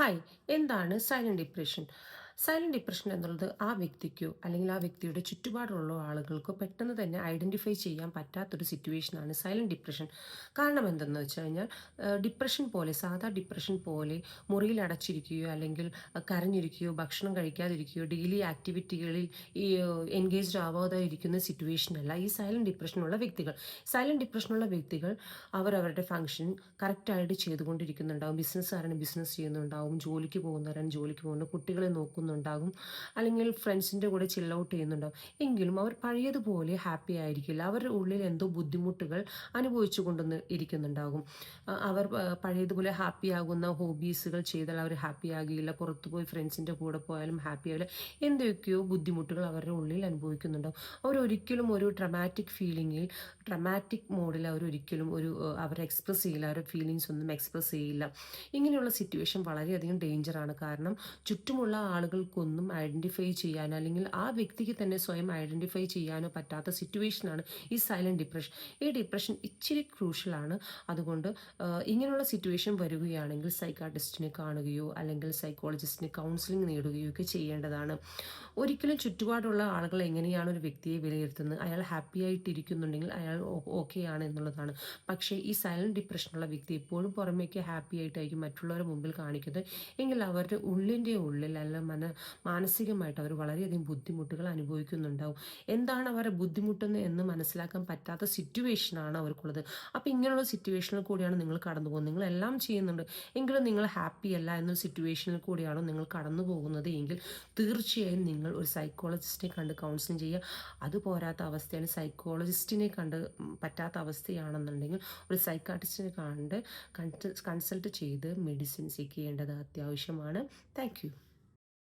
Hi എന്താണ് silent depression silent depression എന്നുള്ളത് ആ വ്യക്തിക്കോ അല്ലെങ്കിൽ ആ വ്യക്തിയുടെ ചുറ്റുപാടുള്ള ആളുകൾക്കോ പെട്ടെന്ന് തന്നെ ഐഡന്റിഫൈ ചെയ്യാൻ പറ്റാത്തൊരു സിറ്റുവേഷനാണ് സൈലന്റ് ഡിപ്രഷൻ കാരണം എന്തെന്ന് വെച്ച് കഴിഞ്ഞാൽ ഡിപ്രഷൻ പോലെ സാധാ ഡിപ്രഷൻ പോലെ മുറിയിൽ അടച്ചിരിക്കുകയോ അല്ലെങ്കിൽ കരഞ്ഞിരിക്കുകയോ ഭക്ഷണം കഴിക്കാതിരിക്കുകയോ ഡെയിലി ആക്ടിവിറ്റികളിൽ ഈ എൻഗേജ്ഡ് ആവാതെ ഇരിക്കുന്ന സിറ്റുവേഷനല്ല ഈ സൈലന്റ് ഡിപ്രഷനുള്ള വ്യക്തികൾ. സൈലന്റ് ഡിപ്രഷനുള്ള വ്യക്തികൾ അവർ അവരവരുടെ ഫംഗ്ഷൻ കറക്റ്റായിട്ട് ചെയ്തുകൊണ്ടിരിക്കുന്നുണ്ടാവും. ബിസിനസ്സുകാരന് ബിസിനസ് ചെയ്യുന്നുണ്ടാവും. ജോലിക്ക് പോകുന്നവരാണ് ജോലിക്ക് പോകുന്ന കുട്ടികളെ നോക്കുന്നു പോകുന്നുണ്ടാകും അല്ലെങ്കിൽ ഫ്രണ്ട്സിന്റെ കൂടെ ചിൽ ഔട്ട് ചെയ്യുന്നുണ്ടാകും. എങ്കിലും അവർ പഴയതുപോലെ ഹാപ്പി ആയിരിക്കില്ല. അവരുടെ ഉള്ളിൽ എന്തോ ബുദ്ധിമുട്ടുകൾ അനുഭവിച്ചു കൊണ്ടുവന്ന് ഇരിക്കുന്നുണ്ടാകും. അവർ പഴയതുപോലെ ഹാപ്പി ആകുന്ന ഹോബീസുകൾ ചെയ്താൽ അവർ ഹാപ്പി ആകില്ല. പുറത്തു പോയി ഫ്രണ്ട്സിന്റെ കൂടെ പോയാലും ഹാപ്പി ആകില്ല. എന്തൊക്കെയോ ബുദ്ധിമുട്ടുകൾ അവരുടെ ഉള്ളിൽ അനുഭവിക്കുന്നുണ്ടാവും അവരൊരിക്കലും ഒരു ട്രമാറ്റിക് ഫീലിങ്ങിൽ ട്രമാറ്റിക് മോഡിൽ അവരൊരിക്കലും ഒരു അവർ എക്സ്പ്രസ് ചെയ്യില്ല. അവരുടെ ഫീലിങ്സ് ഒന്നും എക്സ്പ്രസ് ചെയ്യില്ല. ഇങ്ങനെയുള്ള സിറ്റുവേഷൻ വളരെയധികം ഡേഞ്ചറാണ് കാരണം ചുറ്റുമുള്ള ആളുകൾ ആളുകൾക്കൊന്നും ഐഡന്റിഫൈ ചെയ്യാനോ അല്ലെങ്കിൽ ആ വ്യക്തിക്ക് തന്നെ സ്വയം ഐഡന്റിഫൈ ചെയ്യാനോ പറ്റാത്ത സിറ്റുവേഷനാണ് ഈ സൈലന്റ് ഡിപ്രഷൻ ഈ ഡിപ്രഷൻ ഇച്ചിരി ക്രൂഷ്യലാണ് അതുകൊണ്ട് ഇങ്ങനെയുള്ള സിറ്റുവേഷൻ വരികയാണെങ്കിൽ സൈക്കാട്രിസ്റ്റിനെ കാണുകയോ അല്ലെങ്കിൽ സൈക്കോളജിസ്റ്റിന് കൗൺസിലിംഗ് നേടുകയോ ഒക്കെ ചെയ്യേണ്ടതാണ്. ഒരിക്കലും ചുറ്റുപാടുള്ള ആളുകൾ എങ്ങനെയാണ് ഒരു വ്യക്തിയെ വിലയിരുത്തുന്നത്? അയാൾ ഹാപ്പി ആയിട്ടിരിക്കുന്നുണ്ടെങ്കിൽ അയാൾ ഓക്കെ ആണ് എന്നുള്ളതാണ്. പക്ഷേ ഈ സൈലന്റ് ഡിപ്രഷനുള്ള വ്യക്തി എപ്പോഴും പുറമേക്ക് ഹാപ്പി ആയിട്ടായിരിക്കും മറ്റുള്ളവരുടെ മുമ്പിൽ കാണിക്കുന്നത്. എങ്കിൽ അവരുടെ ഉള്ളിന്റെ ഉള്ളിൽ അല്ല മന മാനസികമായിട്ട് അവർ വളരെയധികം ബുദ്ധിമുട്ടുകൾ അനുഭവിക്കുന്നുണ്ടാവും. എന്താണ് അവരെ ബുദ്ധിമുട്ടുന്നത് എന്ന് മനസ്സിലാക്കാൻ പറ്റാത്ത സിറ്റുവേഷനാണ് അവർക്കുള്ളത്. അപ്പോൾ ഇങ്ങനെയുള്ള സിറ്റുവേഷനിൽ കൂടിയാണ് നിങ്ങൾ കടന്നു പോകുന്നത്. നിങ്ങൾ എല്ലാം ചെയ്യുന്നുണ്ട്. എങ്കിലും നിങ്ങൾ ഹാപ്പി അല്ല എന്നൊരു സിറ്റുവേഷനിൽ കൂടിയാണോ നിങ്ങൾ കടന്നു പോകുന്നത് എങ്കിൽ തീർച്ചയായും നിങ്ങൾ ഒരു സൈക്കോളജിസ്റ്റിനെ കണ്ട് കൗൺസിലിംഗ് ചെയ്യുക. അത് പോരാത്ത അവസ്ഥയാണ്. സൈക്കോളജിസ്റ്റിനെ കണ്ട് പറ്റാത്ത അവസ്ഥയാണെന്നുണ്ടെങ്കിൽ ഒരു സൈക്കാട്രിസ്റ്റിനെ കണ്ട് കൺസൾട്ട് ചെയ്ത് മെഡിസിൻ ചെയ്യേണ്ടത് അത്യാവശ്യമാണ്. താങ്ക്